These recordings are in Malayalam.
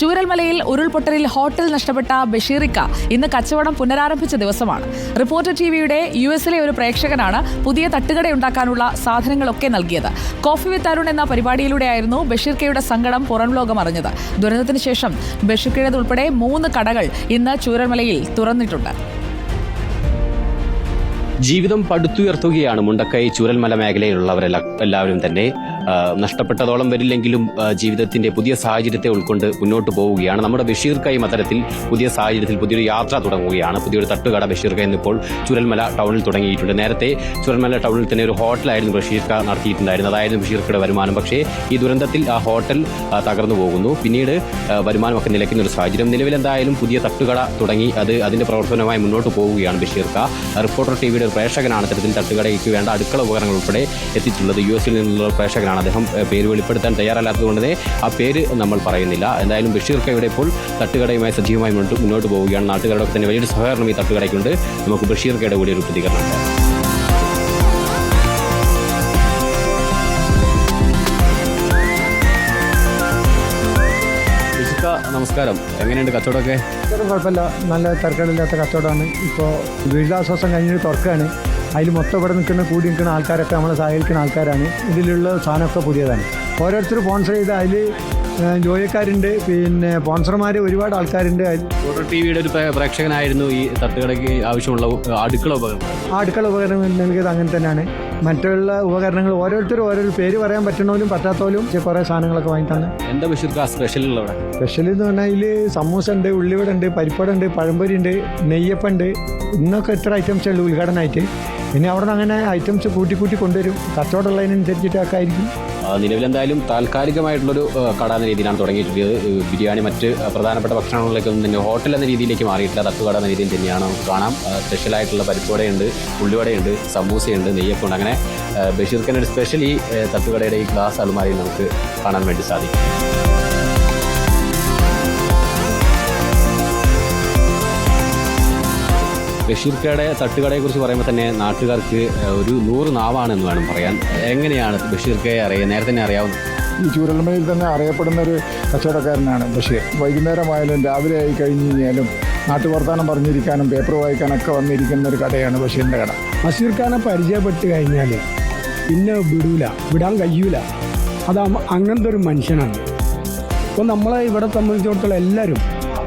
ചൂരൽമലയിൽ ഉരുൾപൊട്ടലിൽ ഹോട്ടൽ നഷ്ടപ്പെട്ട ബഷീറിക്ക ഇന്ന് കച്ചവടം പുനരാരംഭിച്ച ദിവസമാണ്. റിപ്പോർട്ടർ ടി വിയുടെ യു എസിലെ ഒരു പ്രേക്ഷകനാണ് പുതിയ തട്ടുകട ഉണ്ടാക്കാനുള്ള സാധനങ്ങളൊക്കെ നൽകിയത്. കോഫി വിത്ത് അരുൺ എന്ന പരിപാടിയിലൂടെയായിരുന്നു ബഷീർക്കയുടെ സങ്കടം പുറം ലോകം അറിഞ്ഞത്. ദുരന്തത്തിന് ശേഷം ബഷീർക്കയുടേതുൾപ്പെടെ മൂന്ന് കടകൾ ഇന്ന് ചൂരൽമലയിൽ തുറന്നിട്ടുണ്ട്. ജീവിതം പടുത്തുയർത്തുകയാണ് മുണ്ടക്കൈ ചൂരൽമല മേഖലയിലുള്ളവരെല്ലാം എല്ലാവരും തന്നെ. നഷ്ടപ്പെട്ടതോളം വരില്ലെങ്കിലും ജീവിതത്തിന്റെ പുതിയ സാഹചര്യത്തെ ഉൾക്കൊണ്ട് മുന്നോട്ട് പോവുകയാണ്. നമ്മുടെ ബഷീർ കൈ മതരത്തിൽ പുതിയ സാഹചര്യത്തിൽ പുതിയൊരു യാത്ര തുടങ്ങുകയാണ്. പുതിയൊരു തട്ടുകട ബഷീർ കൈ ഇന്നിപ്പോൾ ചുരൽമല ടൗണിൽ തുടങ്ങിയിട്ടുണ്ട്. നേരത്തെ ചുരൽമല ടൗണിൽ തന്നെ ഒരു ഹോട്ടലായിരുന്നു ബഷീർക്ക നടത്തിയിട്ടുണ്ടായിരുന്നത്. അതായിരുന്നു ബഷീർക്കയുടെ വരുമാനം. പക്ഷേ ഈ ദുരന്തത്തിൽ ആ ഹോട്ടൽ തകർന്നു പോകുന്നു. പിന്നീട് വരുമാനമൊക്കെ നിലയ്ക്കുന്ന ഒരു സാഹചര്യം. നിലവിലെന്തായാലും പുതിയ തട്ടുകട തുടങ്ങി അത് അതിന്റെ പ്രവർത്തനവുമായി മുന്നോട്ട് പോവുകയാണ് ബഷീർക്ക റിപ്പോർട്ടർ ടിവിയുടെ പ്രേക്ഷകനാണ് ഇത്തരത്തിൽ തട്ടുകടയ്ക്ക് വേണ്ട അടുക്കള ഉപകരണങ്ങൾ ഉൾപ്പെടെ എത്തിയിട്ടുള്ളത്. യു എസിൽ നിന്നുള്ള ഒരു പ്രേക്ഷകനാണ് അദ്ദേഹം പേര് വെളിപ്പെടുത്താൻ തയ്യാറല്ലാത്തതുകൊണ്ട് തന്നെ ആ പേര് നമ്മൾ പറയുന്നില്ല. എന്തായാലും ബഷീർക്ക ഇവിടെ ഇപ്പോൾ തട്ടുകടയുമായി സജീവമായി മുന്നോട്ട് മുന്നോട്ട് പോവുകയാണ്. നാട്ടുകാരുടെ തന്നെ വലിയൊരു സഹകരണം ഈ തട്ടുകടയ്ക്കുണ്ട്. നമുക്ക് ബഷീർക്കയുടെ കൂടി ഒരു പ്രതികരണം നമസ്കാരം. എങ്ങനെയുണ്ട് കച്ചവടമൊക്കെ? കച്ചവടം കുഴപ്പമില്ല നല്ല തിരക്കേടില്ലാത്ത കച്ചവടമാണ്. ഇപ്പോൾ ദുരിതാശ്വാസം കഴിഞ്ഞിട്ട് തുറക്കുകയാണ് അതിൽ മൊത്തം ഇവിടെ നിൽക്കുന്ന കൂടി നിൽക്കുന്ന ആൾക്കാരൊക്കെ നമ്മളെ സഹായിക്കുന്ന ആൾക്കാരാണ്. ഇതിലുള്ള സാധനമൊക്കെ പുതിയതാണ്. ഓരോരുത്തർ സ്പോൺസർ ചെയ്ത് അതിൽ ജോലിക്കാരുണ്ട് പിന്നെ സ്പോൺസർമാർ ഒരുപാട് ആൾക്കാരുണ്ട്. ടി വിയുടെ ഒരു പ്രേക്ഷകനായിരുന്നു ഈ തട്ടുകടയ്ക്ക് ആവശ്യമുള്ള അടുക്കള ഉപകരണം. ആ അടുക്കള ഉപകരണം നൽകിയത് അങ്ങനെ തന്നെയാണ്. മറ്റുള്ള ഉപകരണങ്ങൾ ഓരോരുത്തരും ഓരോ പേര് പറയാൻ പറ്റണമെങ്കിലും പറ്റാത്തവരും കുറേ സാധനങ്ങളൊക്കെ വാങ്ങി തന്നെ. എന്താ ബഷീർക്ക് സ്പെഷ്യൽ ഉള്ളവിടെ സ്പെഷ്യൽ എന്ന് പറഞ്ഞാൽ ഇതിൽ സമൂസ ഉണ്ട് ഉള്ളിവട ഉണ്ട് പരിപ്പട ഉണ്ട് പഴംപൊരി ഉണ്ട് നെയ്യപ്പുണ്ട് ഇന്നൊക്കെ എത്ര ഐറ്റംസ് ഉള്ളൂ ഉദ്ഘാടനമായിട്ട് പിന്നെ അവിടെ നിന്ന് അങ്ങനെ ഐറ്റംസ് കൂട്ടി കൂട്ടി കൊണ്ടുവരും. കച്ചവടമുള്ളതിനനുസരിച്ചിട്ടൊക്കെ ആയിരിക്കും നിലവിലെന്തായാലും താൽക്കാലികമായിട്ടുള്ളൊരു കട എന്ന രീതിയിലാണ് തുടങ്ങിയിട്ടുള്ളത്. ബിരിയാണി മറ്റ് പ്രധാനപ്പെട്ട ഭക്ഷണങ്ങളിലേക്കൊന്നും തന്നെ ഹോട്ടൽ എന്ന രീതിയിലേക്ക് മാറിയിട്ടില്ല. തട്ടുകട എന്ന രീതിയിൽ തന്നെയാണ് കാണാം. സ്പെഷ്യലായിട്ടുള്ള പരിപ്പുവടയുണ്ട് ഉള്ളിവടയുണ്ട് സമൂസയുണ്ട് നെയ്യപ്പുണ്ട് അങ്ങനെ ബഷീർക്കന്റെ ഒരു സ്പെഷ്യൽ ഈ തട്ടുകടയുടെ ഈ ഗ്ലാസ് അലുമാരിയിൽ നമുക്ക് കാണാൻ വേണ്ടി സാധിക്കും. ബഷീർക്കയുടെ തട്ടുകടയെ കുറിച്ച് പറയുമ്പോൾ തന്നെ നാട്ടുകാർക്ക് ഒരു നൂറ് നാവാണെന്ന് വേണം പറയാൻ. എങ്ങനെയാണ് ബഷീർക്കയെ അറിയാൻ നേരത്തെ തന്നെ അറിയാവുന്നത് ഈ ചൂരൽമലയിൽ തന്നെ അറിയപ്പെടുന്ന ഒരു കച്ചവടക്കാരനാണ് ബഷീർ. വൈകുന്നേരമായാലും രാവിലെ ആയി കഴിഞ്ഞ് കഴിഞ്ഞാലും നാട്ടുവർത്താനം പറഞ്ഞിരിക്കാനും പേപ്പർ വായിക്കാനൊക്കെ വന്നിരിക്കുന്ന ഒരു കടയാണ് ബഷീറിന്റെ കട. ബഷീർ പരിചയപ്പെട്ട് കഴിഞ്ഞാൽ പിന്നെ വിടൂല വിടാൻ കഴിയൂല. അത് അങ്ങനത്തെ ഒരു മനുഷ്യനാണ്. അപ്പോൾ നമ്മളെ ഇവിടെ സംബന്ധിച്ചിടത്തോളം എല്ലാവരും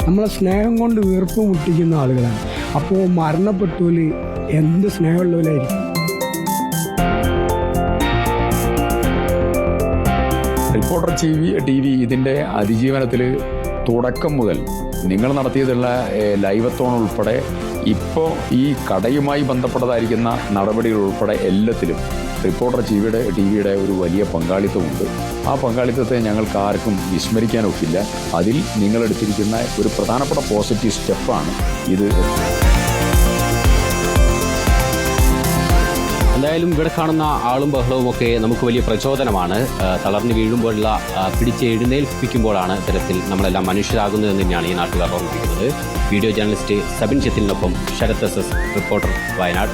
നമ്മളെ സ്നേഹം കൊണ്ട് വീർപ്പ് മുട്ടിക്കുന്ന ആളുകളാണ്. അപ്പോൾ മരണപ്പെട്ടോൽ എന്ത് സ്നേഹമുള്ളവരായിരിക്കും? Reporter T V T V ഇതിന്റെ അതിജീവനത്തിൽ തുടക്കം മുതൽ നിങ്ങൾ നടത്തിയതുള്ള ലൈവത്തോൺ ഉൾപ്പെടെ ഇപ്പോൾ ഈ കടയുമായി ബന്ധപ്പെട്ടതായിരിക്കുന്ന നടപടികൾ ഉൾപ്പെടെ എല്ലാത്തിലും റിപ്പോർട്ടർ ടി വിയുടെ ടി വിയുടെ ഒരു വലിയ പങ്കാളിത്തമുണ്ട്. ആ പങ്കാളിത്തത്തെ ഞങ്ങൾക്ക് ആർക്കും വിസ്മരിക്കാനൊക്കില്ല. അതിൽ നിങ്ങളെടുത്തിരിക്കുന്ന ഒരു പ്രധാനപ്പെട്ട പോസിറ്റീവ് സ്റ്റെപ്പാണ് ഇത്. എന്തായാലും ഇവിടെ കാണുന്ന ആളും ബഹളവും ഒക്കെ നമുക്ക് വലിയ പ്രചോദനമാണ്. തളർന്നു വീഴുമ്പോഴുള്ള പിടിച്ച് എഴുന്നേൽപ്പിക്കുമ്പോഴാണ് ഇത്തരത്തിൽ നമ്മളെല്ലാം മനുഷ്യരാകുന്നതെന്ന് തന്നെയാണ് ഈ നാട്ടുകാർ ഓർമ്മിപ്പിക്കുന്നത്. Video journalist Sabin ചെത്തിലിനൊപ്പം Sarath S S reporter Wayanad.